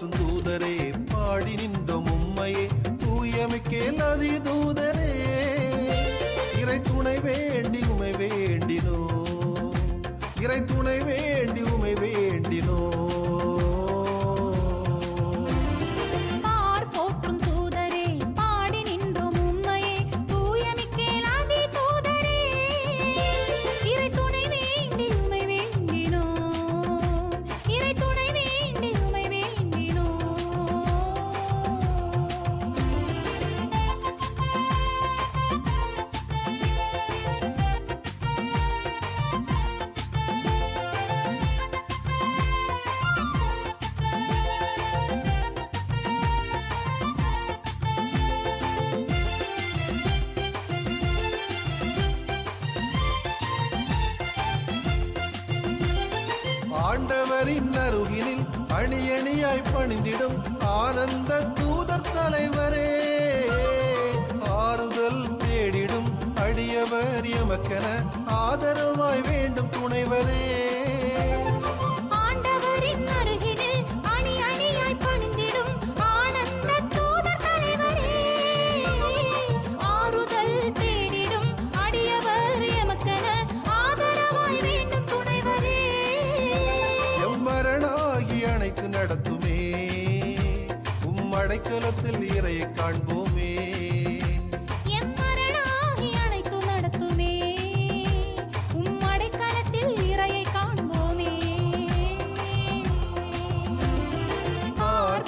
போற்றும் தூதரே பாடி நின்றோம் உம்மையே தூயமிக்கேல் அதி தூதரே. இறை துணை வேண்டி உமை வேண்டினோ இறை ஆண்டவரின் அருகினில் அணியணியாய் பணிந்திடும் ஆனந்த தூதர் தலைவரே. ஆறுதல் தேடிடும் அடியவர் எமக்கென ஆதரவாய் வேண்டும் துணைவரே. அணைத்து நடத்துமே. உம் அடைக்கலத்தில் இறையை காண்போமே.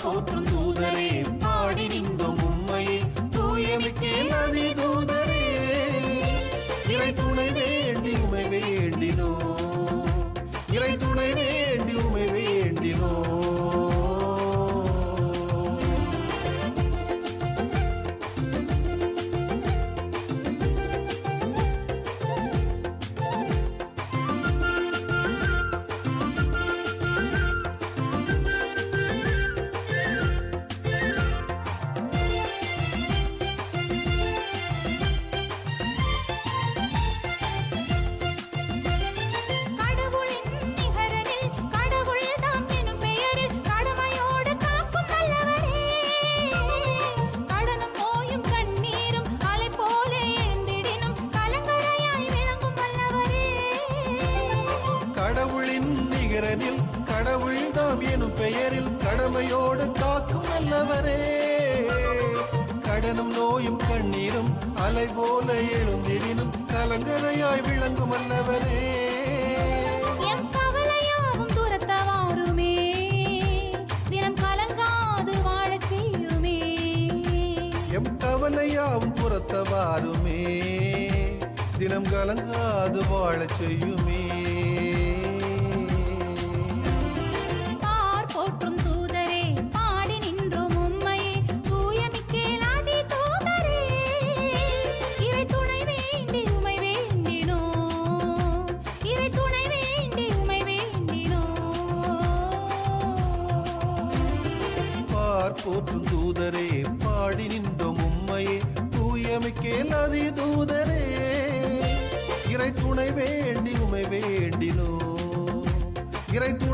போற்றும் தூதரே பாடி நின்றோம் உம்மையே தூயமிக்கேல் அதி தூதரே இறை துணை வேண்டி உமை வேண்டினோ இறை துணை நிகரனில் கடவுள் தாம் எனும் பெயரில் கடமையோடு காக்கும் நல்லவரே. கடனும் நோயும் கண்ணீரும் அலை போல எழுந்திடினும் கலங்கரையாய் விளங்கும் அல்லவரே எம் கவலையாவும் துரத்த வாருமே தினம் கலங்காது வாழச் செய்யுமே. எம் கவலையாவும் புறத்தவாருமே தினம் கலங்காது வாழச் செய்யுமே. போற்றும் தூதரே பாடி நின்றோம் உம்மையே தூயமிக்கேல் அதி தூதரே. இறை துணை வேண்டி உமை வேண்டினோ இறை துணை